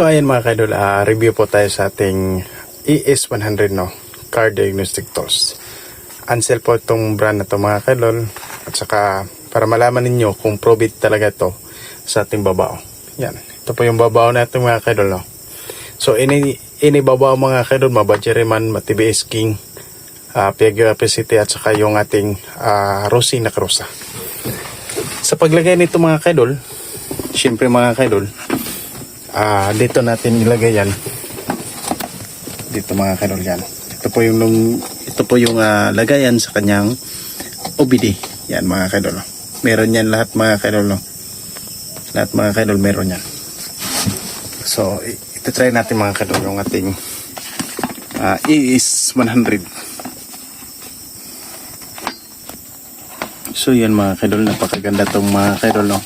So ayan mga kaidol, ah, review po tayo sa ating ES100 no, Car Diagnostic Tools. Ansel po itong brand na to mga kaidol at saka para malaman ninyo kung probit talaga to sa ating babao. Yan, ito po yung babao natin mga kaidol no. So ini ini babao mga kaidol, mabadjere man, matibis king, uh, Piaggio Apicity at saka yung ating ah, Rosie na Cruza. Sa paglagay nito mga kaidol, syempre mga kaidol, Ah, dito natin ilagay yan. Dito mga kanol yan. Ito po yung nung, ito po yung ah, lagayan sa kanyang OBD. Yan mga kanol. Meron yan lahat mga kanol. Lahat mga kanol meron yan. So, ito try natin mga kanol yung ating ah, ES 100. So yan mga kadol, napakaganda tong mga kadol no.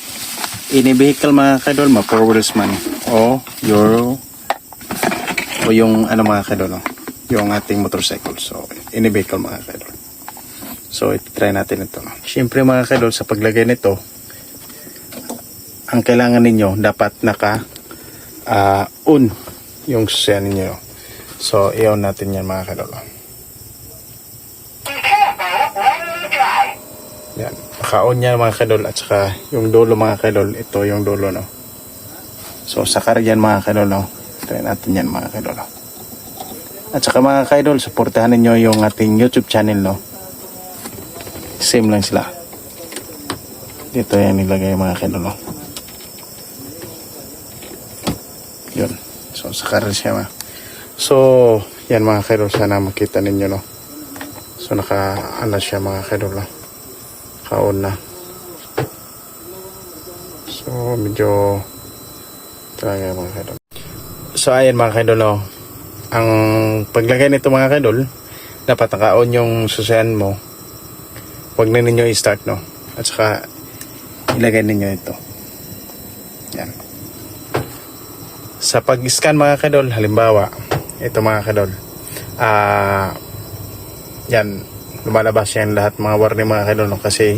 Ini vehicle mga kadol, ma four wheels man o your o yung ano mga kadol yung ating motorcycle. So ini vehicle mga kadol. So i-try natin ito. Siyempre mga kadol sa paglagay nito ang kailangan ninyo dapat naka ah, on yung susiyan ninyo. So i-on natin yan mga kadol. no. Yan. Naka-on yan mga kadol at saka yung dulo mga kadol. Ito yung dulo no. So sakar yan mga kadol no. Try natin yan mga kadol. no. At saka mga kadol, supportahan ninyo yung ating YouTube channel no. Same lang sila. Dito yan nilagay mga kadol no. Yun. So sakar siya mga. So yan mga kadol sana makita ninyo no. So naka ano siya mga kadol no kaon na. So, medyo talaga mga kaidol. So, ayan mga kaidol, no. Ang paglagay nito mga kaidol, dapat naka-on yung susayan mo. Huwag na ninyo i-start, no. At saka, ilagay ninyo ito. Yan. Sa pag-scan mga kaidol, halimbawa, ito mga kaidol, ah, yan, lumalabas yan lahat mga warning mga kaidol no? kasi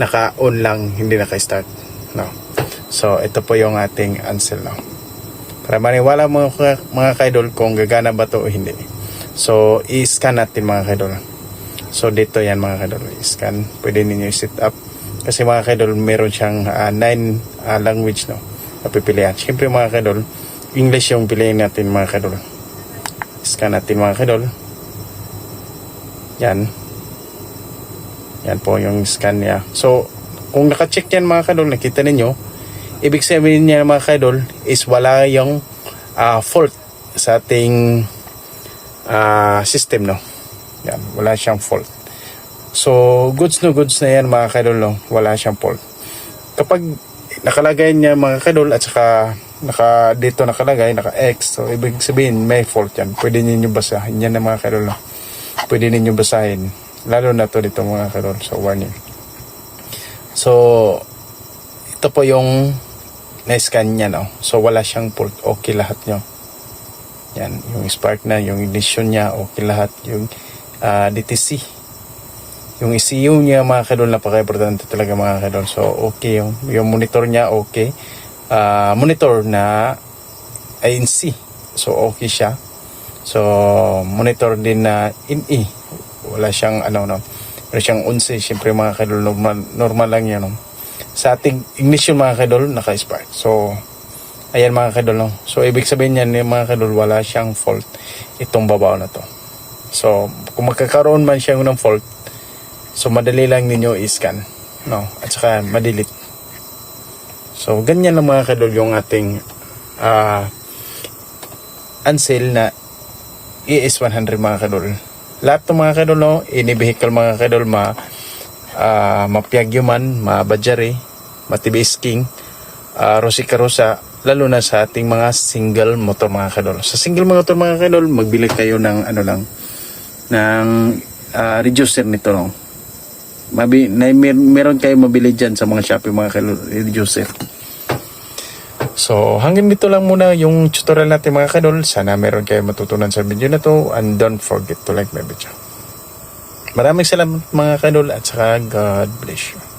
naka-on lang hindi naka-start no so ito po yung ating ansel no? Para maniwala mga mga kaidol kung gagana ba to o hindi. So i-scan natin mga kaidol. So dito yan mga kaidol. I-scan. Pwede ninyo i-set up. Kasi mga kaidol meron siyang 9 language no? Napipilian syempre mga kaidol English yung piliin natin mga kaidol. Scan natin mga kaidol. Yan. Yan po yung scan niya. So, kung naka-check yan mga kadol, nakita ninyo, ibig sabihin niya mga kadol is wala yung ah, fault sa ating ah, system, no? Yan, wala siyang fault. So, goods no goods na yan mga kadol, no? Wala siyang fault. Kapag nakalagay niya mga kadol at saka naka dito nakalagay naka X so ibig sabihin may fault yan pwede niyo basahin yan na mga kadol no? pwede ninyo basahin lalo na to dito mga kadol so warning so ito po yung na-scan niya no? So wala siyang fault. Okay lahat nyo yan. Yung spark na yung ignition niya okay lahat. Yung ah, DTC yung ECU niya mga kadol napaka-importante talaga mga kadol so okay. Yung, yung monitor niya okay. Ah, monitor na ANC so okay siya. So monitor din na INE wala siyang ano no? Wala siyang 11 syempre mga kadol normal, normal lang yan no? Sa ating ignition mga kadol naka-spark. So ayan mga kadol no? so ibig sabihin yan yung mga kadol wala siyang fault itong babaw na to. So kung magkakaroon man siya ng fault so madali lang ninyo i-scan no? At saka madelete. So ganyan lang mga kadol yung ating ah Ansel na ES100 mga kadol. Lahat ng mga kadol, no, ini-vehicle mga kadol, ma, uh, mapiyagyo man, mabadjari, matibis king, uh, Rosi Carosa, lalo na sa ating mga single motor mga kadol. Sa single motor mga kadol, magbili kayo ng ano lang, ng uh, reducer nito, no. Mabi, na, mer, meron kayo mabili dyan sa mga Shopee mga kadol, reducer. So, hanggang dito lang muna yung tutorial natin mga kadol. Sana meron kayo matutunan sa video na to and don't forget to like my video. Maraming salamat mga kadol at saka God bless you.